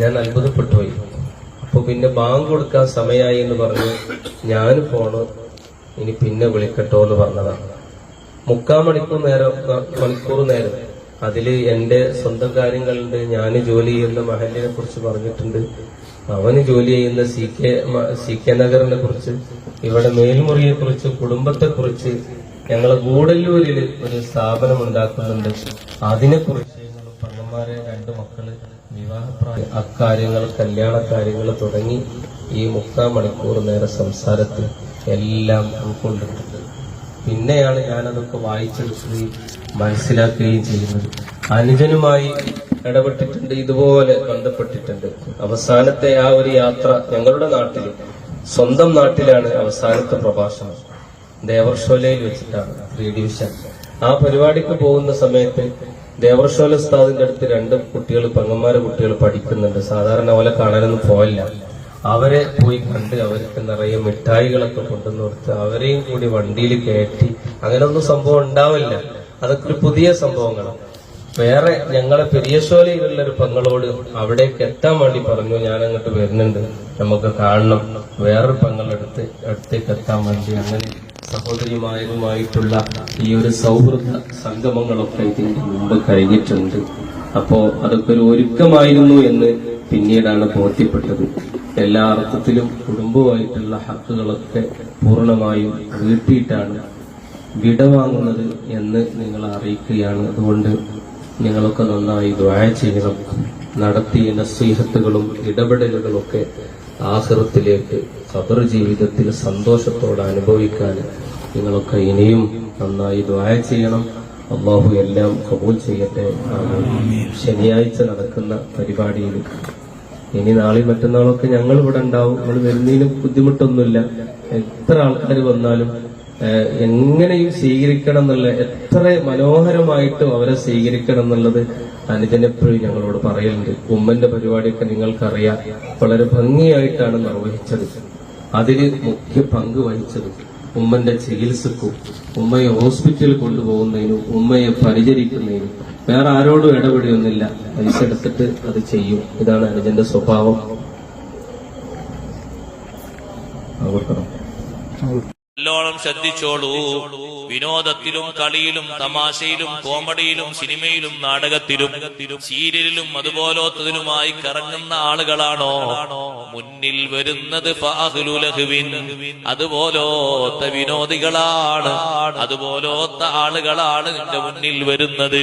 ഞാൻ അത്ഭുതപ്പെട്ടു പോയി അപ്പൊ പിന്നെ ബാങ്ക് കൊടുക്കാൻ സമയമായി എന്ന് പറഞ്ഞ് ഞാൻ ഫോണ് ഇനി പിന്നെ വിളിക്കട്ടോ എന്ന് പറഞ്ഞതാണ് മുക്കാൽ മണിക്കൂർ നേരം മണിക്കൂർ നേരം അതിൽ എന്റെ സ്വന്തം കാര്യങ്ങളുണ്ട്. ഞാൻ ജോലി ചെയ്യുന്ന മഹലിനെ കുറിച്ച് പറഞ്ഞിട്ടുണ്ട്. അവന് ജോലി ചെയ്യുന്ന സി കെ സി കെ നഗറിനെ കുറിച്ച് ഇവിടെ മേൽമുറിയെ കുറിച്ച് കുടുംബത്തെ കുറിച്ച് ഞങ്ങളെ ഗൂഡല്ലൂരിൽ ഒരു സ്ഥാപനം ഉണ്ടാക്കുന്നുണ്ട്. അതിനെ കുറിച്ച് പെങ്ങന്മാരെ രണ്ട് മക്കൾ വിവാഹപ്രായ. അക്കാര്യങ്ങൾ കല്യാണ കാര്യങ്ങൾ തുടങ്ങി ഈ മുക്കാൽ മണിക്കൂർ നേരെ സംസാരത്തിൽ എല്ലാം ഉൾക്കൊണ്ടിട്ടുണ്ട്. പിന്നെയാണ് ഞാനതൊക്കെ വായിച്ചെടുക്കുകയും മനസ്സിലാക്കുകയും ചെയ്യുന്നത്. അനുജനുമായി ഇടപെട്ടിട്ടുണ്ട് ഇതുപോലെ ബന്ധപ്പെട്ടിട്ടുണ്ട്. അവസാനത്തെ ആ ഒരു യാത്ര ഞങ്ങളുടെ നാട്ടിൽ സ്വന്തം നാട്ടിലാണ് അവസാനത്തെ പ്രഭാഷണം. ദേവർഷോലയിൽ വെച്ചിട്ടാണ് ത്രീ ഡിവിഷൻ. ആ പരിപാടിക്ക് പോകുന്ന സമയത്ത് ദേവർഷോല ഉസ്താദിന്റെ അടുത്ത് രണ്ട് കുട്ടികൾ പെങ്ങന്മാരെ കുട്ടികൾ പഠിക്കുന്നുണ്ട്. സാധാരണ പോലെ കാണാനൊന്നും പോയില്ല അവരെ പോയി കണ്ട് അവർക്ക് നിറയെ മിഠായികളൊക്കെ കൊണ്ടുവന്ന് കൊടുത്ത് അവരെയും കൂടി വണ്ടിയിൽ കയറ്റി അങ്ങനൊന്നും സംഭവം ഉണ്ടാവില്ല. അതൊക്കെ ഒരു പുതിയ സംഭവങ്ങളാണ് വേറെ ഞങ്ങളെ പെരിയശോലയിലുള്ള ഒരു പെങ്ങളോട് അവിടേക്ക് എത്താൻ വേണ്ടി പറഞ്ഞു ഞാൻ അങ്ങോട്ട് വരുന്നുണ്ട്. നമുക്ക് കാണണം. വേറൊരു പെങ്ങളെടുത്ത് അടുത്തേക്ക് എത്താൻ വേണ്ടി അങ്ങനെ സഹോദരിമാരുമായിട്ടുള്ള ഈ ഒരു സൗഹൃദ സംഗമങ്ങളൊക്കെ ഇതിന്റെ മുമ്പ് കഴിഞ്ഞിട്ടുണ്ട്. അപ്പോ അതൊക്കെ ഒരു ഒരുക്കമായിരുന്നു എന്ന് പിന്നീടാണ് ബോധ്യപ്പെട്ടത്. എല്ലാ അർത്ഥത്തിലും കുടുംബമായിട്ടുള്ള ഹക്കുകളൊക്കെ പൂർണമായും വീട്ടിയിട്ടാണ് വിടവാങ്ങുന്നത് എന്ന് നിങ്ങൾ അറിയിക്കുകയാണ്. അതുകൊണ്ട് നിങ്ങളൊക്കെ നന്നായി ദ്വായ ചെയ്യണം. നടത്തിയ നസീഹത്തുകളും ഇടപെടലുകളൊക്കെ ആഹൃത്തിലേക്ക് ഖബർ ജീവിതത്തിൽ സന്തോഷത്തോടെ അനുഭവിക്കാൻ നിങ്ങളൊക്കെ ഇനിയും നന്നായി ദ്വായ ചെയ്യണം. അള്ളാഹു എല്ലാം കബൂൽ ചെയ്യട്ടെ. ശനിയാഴ്ച നടക്കുന്ന പരിപാടിയിൽ ഇനി നാളെ മറ്റന്നാളൊക്കെ ഞങ്ങൾ ഇവിടെ ഉണ്ടാവും. നമ്മൾ വരുന്നതിനും ബുദ്ധിമുട്ടൊന്നുമില്ല. എത്ര ആൾക്കാർ വന്നാലും എങ്ങനെയും സ്വീകരിക്കണം എന്നുള്ള എത്ര മനോഹരമായിട്ടും അവരെ സ്വീകരിക്കണം എന്നുള്ളത് അനുജനെപ്പോഴും ഞങ്ങളോട് പറയലുണ്ട്. ഉമ്മന്റെ പരിപാടിയൊക്കെ നിങ്ങൾക്കറിയാം. വളരെ ഭംഗിയായിട്ടാണ് നിർവഹിച്ചത്. അതിന് മുഖ്യ പങ്ക് വഹിച്ചത് ഉമ്മന്റെ ചികിത്സക്കും ഉമ്മയെ ഹോസ്പിറ്റലിൽ കൊണ്ടുപോകുന്നതിനും ഉമ്മയെ പരിചരിക്കുന്നതിനും. വേറെ ആരോടും ഇടപെടുകയൊന്നുമില്ല. പൈസ എടുത്തിട്ട് അത് ചെയ്യും. ഇതാണ് അനുജന്റെ സ്വഭാവം. നല്ലോണം ശ്രദ്ധിച്ചോളൂ. വിനോദത്തിലും കളിയിലും തമാശയിലും കോമഡിയിലും സിനിമയിലും നാടകത്തിലും സീരിയലിലും അതുപോലത്തതിലുമായി കറങ്ങുന്ന ആളുകളാണോ? മുന്നിൽ വരുന്നത് അതുപോലത്തെ വിനോദികളാണ്. അതുപോലോത്ത ആളുകളാണ് നിന്റെ മുന്നിൽ വരുന്നത്.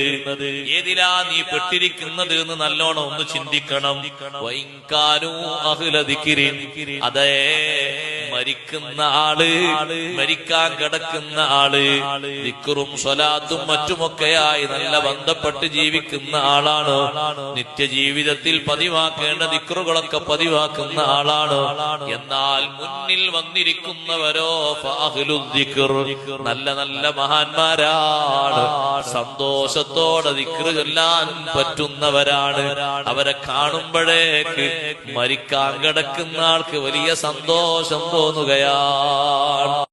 ഏതിലാ നീ പെട്ടിരിക്കുന്നത് എന്ന് നല്ലോണം ഒന്ന് ചിന്തിക്കണം. വൈകാനു അഹുലതിക്കിരി അതേ മരിക്കുന്ന ആൾ മരിക്കാൻ കിടക്കുന്ന ആൾ ദിക്കറും സ്വലാത്തും മറ്റുമൊക്കെയായി നല്ല ബന്ധപ്പെട്ട് ജീവിക്കുന്ന ആളാണ്. നിത്യജീവിതത്തിൽ പതിവാക്കേണ്ട ദിക്കറുകളൊക്കെ പതിവാക്കുന്ന ആളാണ്. എന്നാൽ മുന്നിൽ വന്നിരിക്കുന്നവരോ നല്ല നല്ല മഹാന്മാരാണ്. സന്തോഷത്തോടെ ദിക്റ് ചൊല്ലാൻ പറ്റുന്നവരാണ്. അവരെ കാണുമ്പോഴേക്ക് മരിക്കാൻ കിടക്കുന്ന ആൾക്ക് വലിയ സന്തോഷം തോന്നുകയാണ്